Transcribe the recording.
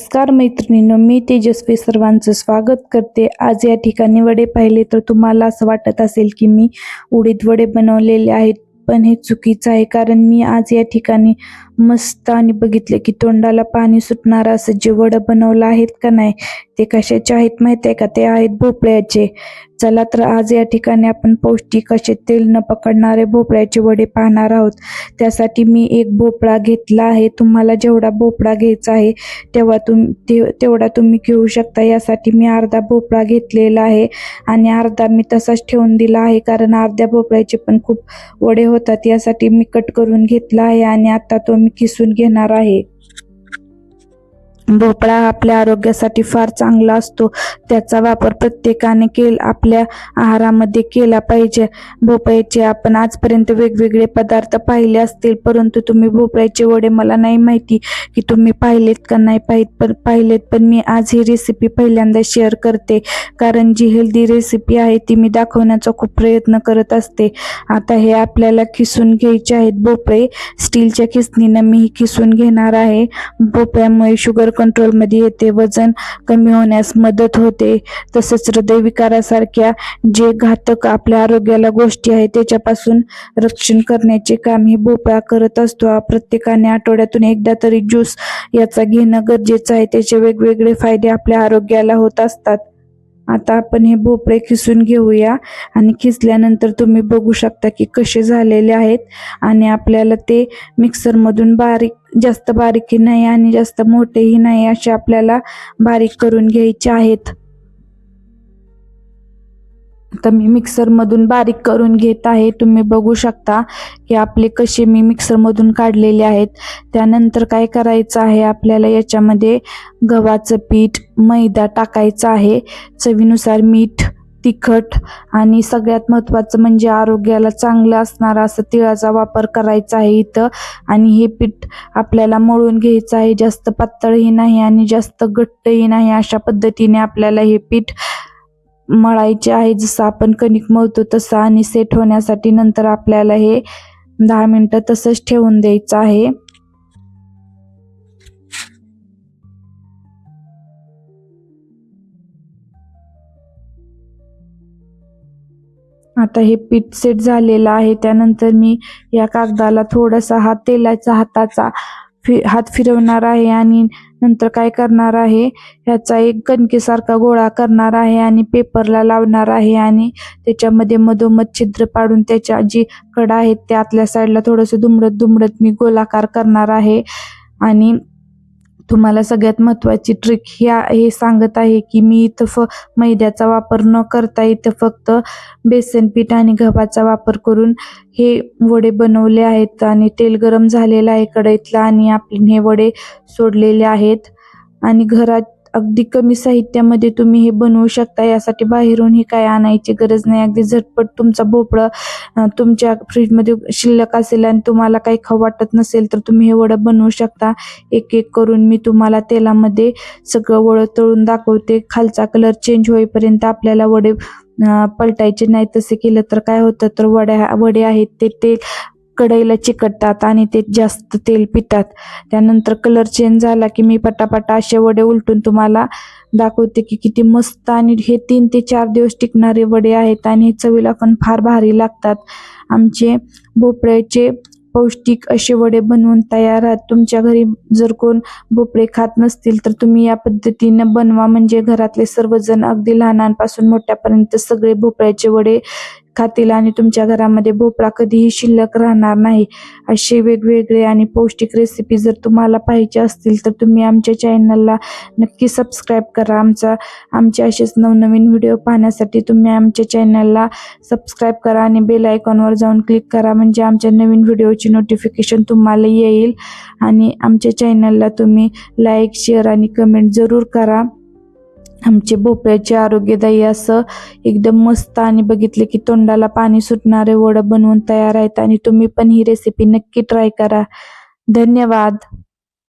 नमस्कार मैत्रिणींनो मी तेजस्वी सर्वांचं स्वागत करते. आज या ठिकाणी वडे पाहिले तर तुम्हाला असं वाटत असेल की मी उडीद वडे बनवलेले आहेत पण हे चुकीचं आहे कारण मी आज या ठिकाणी मस्त आणि बघितले की तोंडाला पाणी सुटणारं असं जे वडं बनवलं आहेत का नाही ते कशाचे आहेत माहिती आहे का? ते आहेत भोपळ्याचे. चला तर आज या ठिकाणी आपण पौष्टिक असे तेल न पकडणारे भोपळ्याचे वडे पाहणार आहोत. त्यासाठी मी एक भोपळा घेतला आहे. तुम्हाला जेवढा भोपळा घ्यायचा आहे तेव्हा तुम ते तेवढा तुम्ही घेऊ शकता. यासाठी मी अर्धा भोपळा घेतलेला आहे आणि अर्धा मी तसाच ठेवून दिला आहे कारण अर्ध्या भोपळ्याचे पण खूप वडे होतात. यासाठी मी कट करून घेतला आहे आणि आता तो मी किसून घेणार आहे. भोपळा हा आपल्या आरोग्यासाठी फार चांगला असतो. त्याचा वापर प्रत्येकाने केल आपल्या आहारामध्ये केला पाहिजे. भोपळ्याचे आपण आजपर्यंत वेगवेगळे पदार्थ पाहिले असतील परंतु तुम्ही भोपळ्याचे वडे मला नाही माहिती की तुम्ही पाहिलेत का नाही पाहित पण पाहिलेत पण मी आज ही रेसिपी पहिल्यांदा शेअर करते. कारण जी हेल्दी रेसिपी आहे ती मी दाखवण्याचा खूप प्रयत्न करत असते. आता हे आपल्याला खिसून घ्यायचे आहेत. भोपळे स्टीलच्या खिसणीनं मी ही खिसून घेणार आहे. भोपळ्यामुळे शुगर कंट्रोलमध्ये येते. वजन कमी होण्यास मदत होते. तसेच हृदयविकारासारख्या जे घातक आपल्या आरोग्याला गोष्टी आहेत त्याच्यापासून रक्षण करण्याचे काम हे भोपळा करत असतो. प्रत्येकाने आठवड्यातून एकदा तरी ज्यूस याचा घेणं गरजेचं आहे. त्याचे वेगवेगळे फायदे आपल्या आरोग्याला होत असतात. आता आपण हे भोपळे खिसून घेऊया. आणि खिसल्यानंतर तुम्ही बघू शकता की कसे झालेले आहेत. आणि आपल्याला ते मिक्सरमधून बारीक जास्त बारीकही नाही आणि जास्त मोठेही नाही असे आपल्याला बारीक करून घ्यायचे आहेत. आता मी मिक्सरमधून बारीक करून घेत आहे. तुम्ही बघू शकता की आपले कसे मी मिक्सरमधून काढलेले आहेत. त्यानंतर काय करायचं आहे? आपल्याला याच्यामध्ये गव्हाचं पीठ मैदा टाकायचा आहे. चवीनुसार मीठ तिखट आणि सगळ्यात महत्त्वाचं म्हणजे आरोग्याला चांगलं असणारा असं तिळाचा वापर करायचा आहे इथं. आणि हे पीठ आपल्याला मळून घ्यायचं आहे. जास्त पातळही नाही आणि जास्त घट्टही नाही अशा पद्धतीने आपल्याला हे पीठ मळायचे आहे. जसं आपण कणिक मळतो तसं आणि सेट होण्यासाठी नंतर आपल्याला हे दहा मिनटं तसंच ठेवून द्यायचं आहे. आता हे पीठ सेट झालेलं आहे. त्यानंतर मी या कागदाला थोडासा हा तेलाचा हाताचा फि हात फिरवणार आहे आणि नंतर काय करणार आहे? ह्याचा एक कणकेसारखा गोळा करणार आहे आणि पेपरला लावणार आहे आणि त्याच्यामध्ये मधोमध छिद्र पाडून त्याच्या जी कडा आहेत त्या आतल्या साईडला थोडंसं दुमडत दुमडत मी गोलाकार करणार आहे. आणि तुम्हाला सगळ्यात महत्त्वाची ट्रिक ह्या हे सांगत आहे की मी इथं फ मैद्याचा वापर न करता इथं फक्त बेसन पीठ आणि गव्हाचा वापर करून हे वडे बनवले आहेत आणि तेल गरम झालेलं आहे कढईतलं आणि आपण हे वडे सोडलेले आहेत. आणि घरात अगदी कमी साहित्यामध्ये तुम्ही हे बनवू शकता. यासाठी बाहेरून ही काय आणायची गरज नाही. अगदी झटपट तुमचा भोपळा तुमच्या फ्रीजमध्ये शिल्लक असेल आणि तुम्हाला काही खाऊ वाटत नसेल तर तुम्ही हे वडं बनवू शकता. एक एक करून मी तुम्हाला तेलामध्ये सगळं वडं तळून दाखवते. खालचा कलर चेंज होईपर्यंत आपल्याला वडे पलटायचे नाही. तसे केलं तर काय होतं? तर वड्या वडे आहेत ते तेल कढईला चिकटतात आणि ते जास्त तेल पितात. त्यानंतर कलर चेंज झाला की मी पटापटा असे वडे उलटून तुम्हाला दाखवते की किती मस्त आणि हे तीन ते चार दिवस टिकणारे वडे आहेत आणि हे चवीला पण फार भारी लागतात. आमचे भोपळ्याचे पौष्टिक असे वडे बनवून तयार आहेत. तुमच्या घरी जर कोण भोपळे खात नसतील तर तुम्ही या पद्धतीनं बनवा. म्हणजे घरातले सर्वजण अगदी लहानांपासून मोठ्यापर्यंत सगळे भोपळ्याचे वडे खातील आणि तुमच्या घरामध्ये भोपळा कधीही शिल्लक राहणार नाही. असे वेगवेगळे आणि पौष्टिक रेसिपी जर तुम्हाला पाहिजे असतील तर तुम्ही आमच्या चॅनलला नक्की सबस्क्राईब करा. आमचा आमचे असेच नवनवीन व्हिडिओ पाहण्यासाठी तुम्ही आमच्या चॅनलला सबस्क्राईब करा आणि बेल आयकॉनवर जाऊन क्लिक करा. म्हणजे आमच्या नवीन व्हिडिओची नोटिफिकेशन तुम्हाला येईल. आणि आमच्या चॅनलला तुम्ही लाईक शेअर आणि कमेंट जरूर करा. आमचे भोपळ्याचे आरोग्यदायी असं एकदम मस्त आणि बघितले की तोंडाला पाणी सुटणारे वडं बनवून तयार आहेत आणि तुम्ही पण ही रेसिपी नक्की ट्राय करा. धन्यवाद.